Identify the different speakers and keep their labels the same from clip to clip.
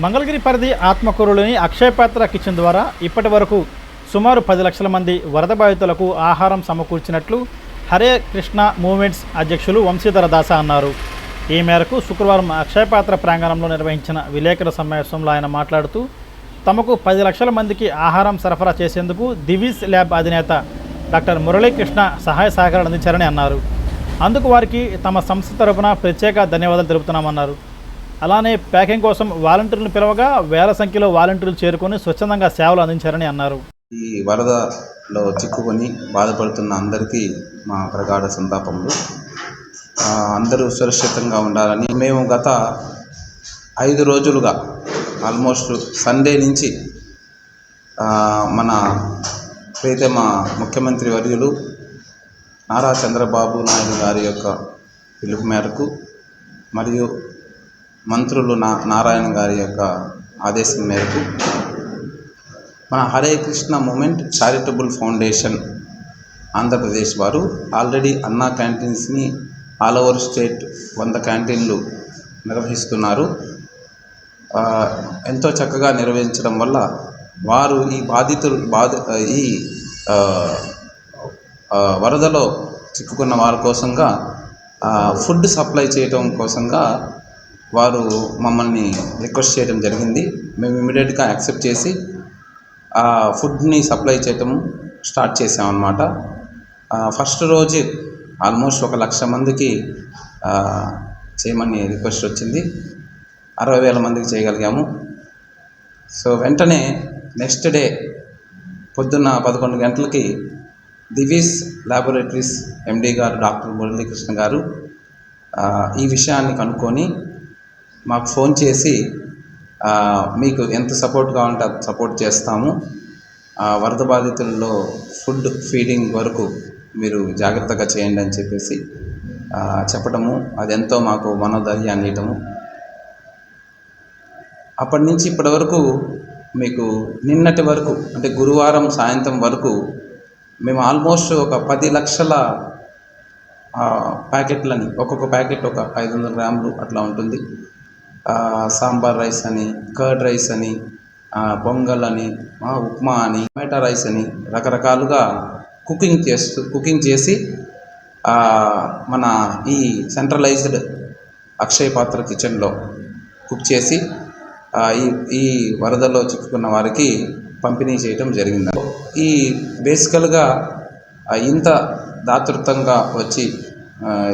Speaker 1: మంగళగిరి పరిధి ఆత్మకూరులోని అక్షయపాత్ర కిచెన్ ద్వారా ఇప్పటి వరకు సుమారు పది లక్షల మంది వరద బాధితులకు ఆహారం సమకూర్చినట్లు హరే కృష్ణ మూవ్మెంట్స్ అధ్యక్షులు వంశీధర దాస అన్నారు. ఈ మేరకు శుక్రవారం అక్షయపాత్ర ప్రాంగణంలో నిర్వహించిన విలేకరుల సమావేశంలో ఆయన మాట్లాడుతూ తమకు పది లక్షల మందికి ఆహారం సరఫరా చేసేందుకు దివీస్ ల్యాబ్ అధినేత డాక్టర్ మురళీకృష్ణ సహాయ సహకారాలు అందించారని అన్నారు. అందుకు వారికి తమ సంస్థ తరపున ప్రత్యేక ధన్యవాదాలు తెలుపుతున్నామన్నారు. అలానే ప్యాకింగ్ కోసం వాలంటీర్లు పిలవగా వేల సంఖ్యలో వాలంటీర్లు చేరుకొని స్వచ్ఛందంగా సేవలు అందించారని అన్నారు.
Speaker 2: ఈ వరదలో చిక్కుకొని బాధపడుతున్న అందరికీ మా ప్రగాఢ సంతాపములు. అందరూ సురక్షితంగా ఉండాలని మేము గత ఐదు రోజులుగా ఆల్మోస్ట్ సండే నుంచి మన మన ప్రీతమ ముఖ్యమంత్రి వర్యులు నారా చంద్రబాబు నాయుడు గారి యొక్క పిలుపు మేరకు మరియు మంత్రులు నా నారాయణ గారి యొక్క ఆదేశం మేరకు మన Hare Krishna movement charitable foundation Andhra Pradesh వారు ఆల్రెడీ అన్నా క్యాంటీన్స్ని ఆల్ ఓవర్ స్టేట్ వంద క్యాంటీన్లు నిర్వహిస్తున్నారు. ఎంతో చక్కగా నిర్వహించడం వల్ల వారు ఈ బాధితులు బాధ ఈ వరదలో చిక్కుకున్న వారి కోసంగా ఫుడ్ సప్లై చేయడం కోసంగా వారు మమ్మల్ని రిక్వెస్ట్ చేయడం జరిగింది. మేము ఇమీడియట్గా యాక్సెప్ట్ చేసి ఆ ఫుడ్ని సప్లై చేయటం స్టార్ట్ చేసామన్నమాట ఫస్ట్ రోజు ఆల్మోస్ట్ ఒక లక్ష మందికి చేయమని రిక్వెస్ట్ వచ్చింది. అరవై వేల మందికి చేయగలిగాము. సో వెంటనే నెక్స్ట్ డే పొద్దున్న పదకొండు గంటలకి దివీస్ ల్యాబొరేటరీస్ ఎండి గారు డాక్టర్ మురళీకృష్ణ గారు ఈ విషయాన్ని కనుక్కొని మాకు ఫోన్ చేసి మీకు ఎంత సపోర్ట్ కావాలంటే అంత సపోర్ట్ చేస్తాము. ఆ, వరద బాధితుల్లో ఫుడ్ ఫీడింగ్ వరకు మీరు జాగ్రత్తగా చేయండి అని చెప్పేసి చెప్పడము చెప్పటము. అది ఎంతో మాకు మనోధైర్యాన్ని ఇవ్వటము. అప్పటి నుంచి ఇప్పటి వరకు మీకు నిన్నటి వరకు అంటే గురువారం సాయంత్రం వరకు మేము ఆల్మోస్ట్ ఒక పది లక్షల ప్యాకెట్లని ఒక్కొక్క ప్యాకెట్ ఒక ఐదు వందల గ్రాములు అట్లా ఉంటుంది. సాంబార్ రైస్ అని కర్డ్ రైస్ అని పొంగల్ అని ఉప్మా అని టమాటా రైస్ అని రకరకాలుగా కుకింగ్ చేస్తూ కుకింగ్ చేసి మన ఈ సెంట్రలైజ్డ్ అక్షయ పాత్ర కిచెన్లో కుక్ చేసి ఈ ఈ వరదలో చిక్కుకున్న వారికి పంపిణీ చేయటం జరిగింది. ఈ బేసికల్గా ఇంత దాతృత్వంగా వచ్చి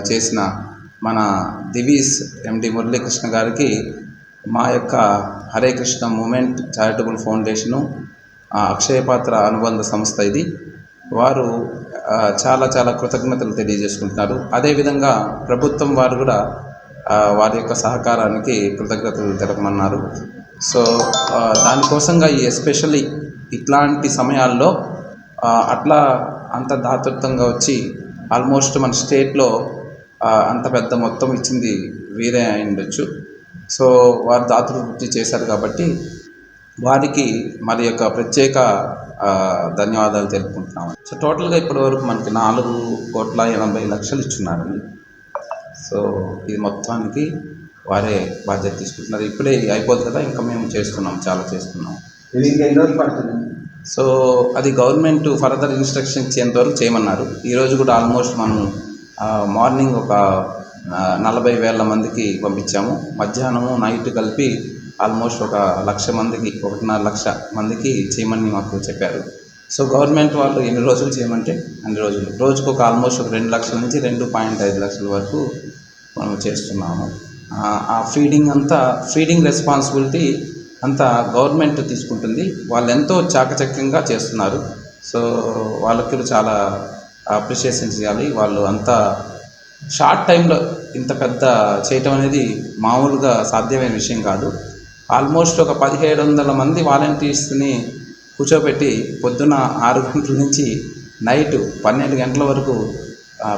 Speaker 2: చేసిన మన దివీస్ ఎండి మురళీకృష్ణ గారికి మా యొక్క Hare Krishna movement charitable foundation Akshaya Patra అనుబంధ సంస్థ ఇది. వారు చాలా చాలా కృతజ్ఞతలు తెలియజేసుకుంటున్నారు. అదేవిధంగా ప్రభుత్వం వారు కూడా వారి యొక్క సహకారానికి కృతజ్ఞతలు తెలపమన్నారు. సో దానికోసంగా ఈ ఎస్పెషల్లీ ఇట్లాంటి సమయాల్లో అట్లా అంత దాతృత్వంగా వచ్చి ఆల్మోస్ట్ మన స్టేట్లో అంత పెద్ద మొత్తం ఇచ్చింది వీరే అయి ఉండొచ్చు. సో వారు దాతృత్వం చేశారు కాబట్టి వారికి మరి యొక్క ప్రత్యేక ధన్యవాదాలు తెలుపుకుంటున్నాము. సో టోటల్గా ఇప్పటి వరకు మనకి నాలుగు కోట్ల ఎనభై లక్షలు ఇచ్చున్నారండి సో ఇది మొత్తానికి వారే బాధ్యత తీసుకుంటున్నారు. ఇప్పుడే అయిపోదు కదా ఇంకా మేము చేస్తున్నాం చాలా చేస్తున్నాం. సో అది గవర్నమెంట్ ఫర్దర్ ఇన్స్ట్రక్షన్ ఇచ్చేంత వరకు చేయమన్నారు. ఈరోజు కూడా ఆల్మోస్ట్ మనం మార్నింగ్ ఒక నలభై వేల మందికి పంపించాము. మధ్యాహ్నము నైట్ కలిపి ఆల్మోస్ట్ ఒక లక్ష మందికి ఒకటిన్నర లక్ష మందికి చేయమని మాకు చెప్పారు. సో గవర్నమెంట్ వాళ్ళు ఎన్ని రోజులు చేయమంటే అన్ని రోజులు. రోజుకు ఒక ఆల్మోస్ట్ ఒక రెండు లక్షల నుంచి రెండు పాయింట్ ఐదు లక్షల వరకు మనం చేస్తున్నాము. ఆ, ఆ ఫీడింగ్ అంతా ఫీడింగ్ రెస్పాన్సిబిలిటీ అంతా గవర్నమెంట్ తీసుకుంటుంది. వాళ్ళు ఎంతో చాకచక్యంగా చేస్తున్నారు. సో వాళ్ళకి చాలా అప్రిషియేషన్ చేయాలి వాళ్ళు అంతా షార్ట్ టైంలో ఇంత పెద్ద చేయటం అనేది మామూలుగా సాధ్యమైన విషయం కాదు. ఆల్మోస్ట్ ఒక పదిహేడు వందల మంది వాలంటీర్స్ని కూర్చోబెట్టి పొద్దున ఆరు గంటల నుంచి నైట్ పన్నెండు గంటల వరకు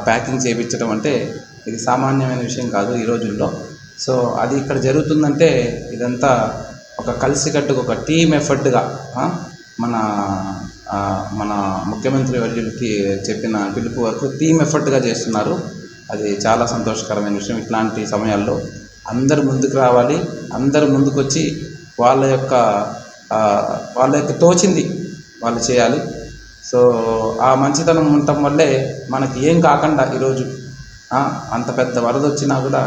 Speaker 2: ప్యాకింగ్ చేయించడం అంటే ఇది సామాన్యమైన విషయం కాదు ఈ రోజుల్లో. సో అది ఇక్కడ జరుగుతుందంటే ఇదంతా ఒక కలిసికట్టుగా ఒక టీమ్ ఎఫర్ట్గా మన మన ముఖ్యమంత్రి వర్యులకి చెప్పిన పిలుపు వరకు టీమ్ ఎఫర్ట్గా చేస్తున్నారు. అది చాలా సంతోషకరమైన విషయం ఇట్లాంటి సమయాల్లో. అందరు ముందుకు రావాలి అందరు ముందుకొచ్చి వాళ్ళ యొక్క వాళ్ళ యొక్క తోచింది వాళ్ళు చేయాలి. సో ఆ మంచితనం ఉండటం వల్లే మనకి ఏం కాకుండా ఈరోజు అంత పెద్ద వరద వచ్చినా కూడా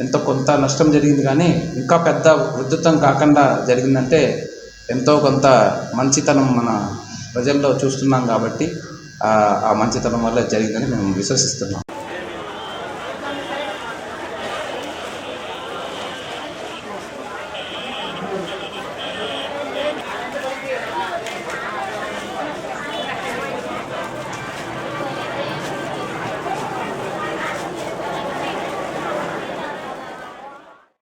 Speaker 2: ఎంతో కొంత నష్టం జరిగింది కానీ ఇంకా పెద్ద వృద్ధుత్వం కాకుండా జరిగిందంటే ఎంతో కొంత మంచితనం మన ప్రజల్లో చూస్తున్నాం కాబట్టి ఆ మంచితనం వల్ల జరిగిందని మేము విశ్వసిస్తున్నాం.